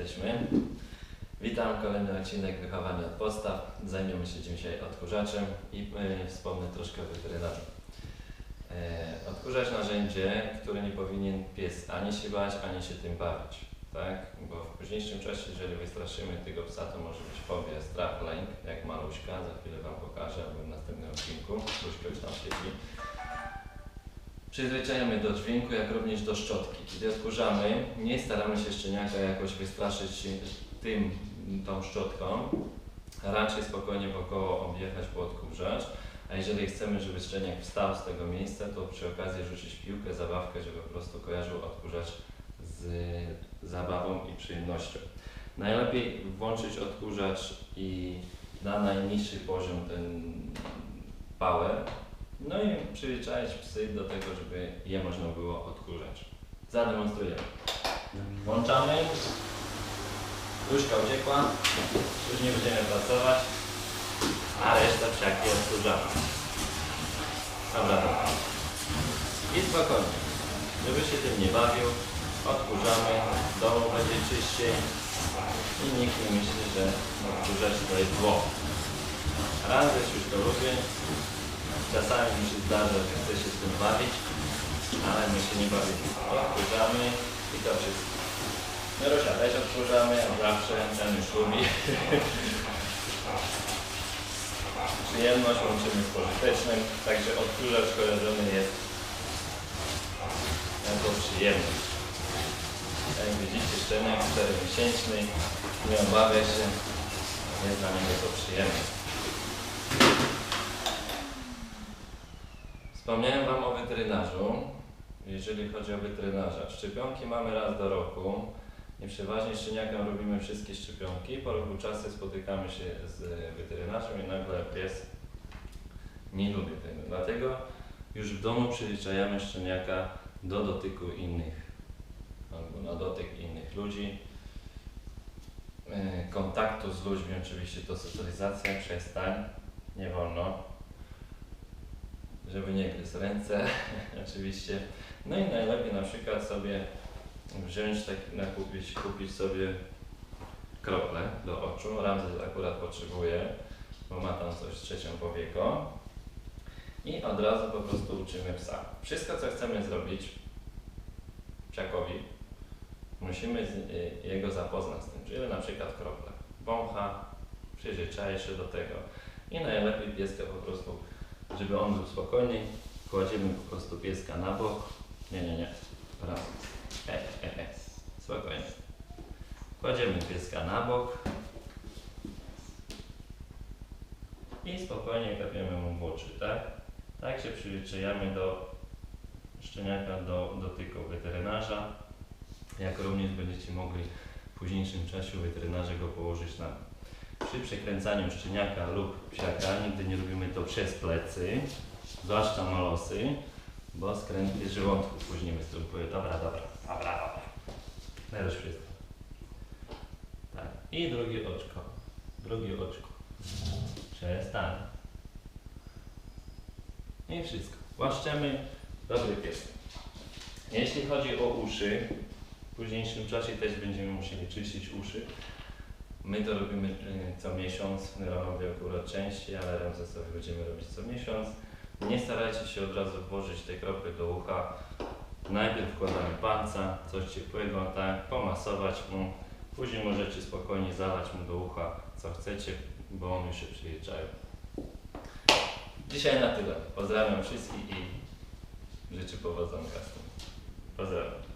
Jesteśmy. Witam, kolejny odcinek Wychowania od podstaw. Zajmiemy się dzisiaj odkurzaczem i y, wspomnę troszkę o weterynarzu. E, odkurzacz narzędzie, które nie powinien pies ani się bać, ani się tym bawić. Tak? Bo w późniejszym czasie, jeżeli wystraszymy tego psa, to może być fobia, strach, lęk, jak maluśka. Za chwilę Wam pokażę, albo w następnym odcinku. Maluśka już tam siedzi. Przyzwyczajamy do dźwięku, jak również do szczotki. Kiedy odkurzamy, nie staramy się szczeniaka jakoś wystraszyć tym, tą szczotką. Raczej spokojnie wokoło objechać po odkurzacz. A jeżeli chcemy, żeby szczeniak wstał z tego miejsca, to przy okazji rzucić piłkę, zabawkę, żeby po prostu kojarzył odkurzacz z zabawą i przyjemnością. Najlepiej włączyć odkurzacz i na najniższy poziom ten power, no i przyzwyczaić psy do tego, żeby je można było odkurzać. Zademonstrujemy. Włączamy. Duszka uciekła. Już nie będziemy pracować. A reszta psiaki odkurzamy. Dobra, dobra. I spokojnie. Żeby się tym nie bawił, odkurzamy. W domu będzie czyściej. I nikt nie myśli, że odkurzacz to jest zło. Raz już to lubię. Czasami mi się zdarza, że chcę się z tym bawić, ale my się nie bawimy. Odkurzamy i to wszystko. Marusia też odkurzamy, od zawsze, ten już lubi. Przyjemność łączymy z pożytecznym, także odkurzacz kojarzony jest jako przyjemność. Jak widzicie, szczeniak 4-miesięczny, nie obawia się, jest dla niego to przyjemność. Wspomniałem Wam o weterynarzu. Jeżeli chodzi o weterynarza, szczepionki mamy raz do roku i przeważnie szczeniakom robimy wszystkie szczepionki. Po roku czasu spotykamy się z weterynarzem i nagle pies nie lubi tego. Dlatego już w domu przyzwyczajamy szczeniaka do dotyku innych, albo na dotyk innych ludzi. E, Kontaktu z ludźmi, oczywiście to socjalizacja, przestań, nie wolno żeby nie gryzł ręce, oczywiście. No i najlepiej na przykład sobie wziąć, tak, kupić, kupić sobie krople do oczu. Ramzes akurat potrzebuje, bo ma tam coś trzecią powieką. I od razu po prostu uczymy psa. Wszystko, co chcemy zrobić psiakowi, musimy z, y, jego zapoznać z tym, czyli na przykład krople. Wącha, przyzwyczaje się do tego. I najlepiej pieska po prostu żeby on był spokojny, kładziemy po prostu pieska na bok. Nie, nie, nie. Raz. E, e, e. Spokojnie. Kładziemy pieska na bok. I spokojnie kapiemy mu w oczy, tak? Tak się przyzwyczajamy do szczeniaka do dotyku weterynarza. Jak również będziecie mogli w późniejszym czasie u weterynarza go położyć na przy przekręcaniu szczeniaka lub psiaka nigdy nie robimy to przez plecy, zwłaszcza malosy, bo skręty żołądku później występuje. Dobra, dobra, dobra, dobra. Teraz wszystko. Tak. I drugie oczko. Drugie oczko. Przestań. I wszystko. Łaszczemy. Dobry pies. Jeśli chodzi o uszy, w późniejszym czasie też będziemy musieli czyścić uszy. My to robimy y, co miesiąc, Neronowi akurat częściej, ale Ramzesowi będziemy robić co miesiąc. Nie starajcie się od razu włożyć tej kropy do ucha. Najpierw wkładamy palca, coś ciepłego, tak, pomasować mu. Później możecie spokojnie zalać mu do ucha, co chcecie, bo on już się przyjeżdżają. Dzisiaj na tyle. Pozdrawiam wszystkich i życzę tym. Pozdrawiam.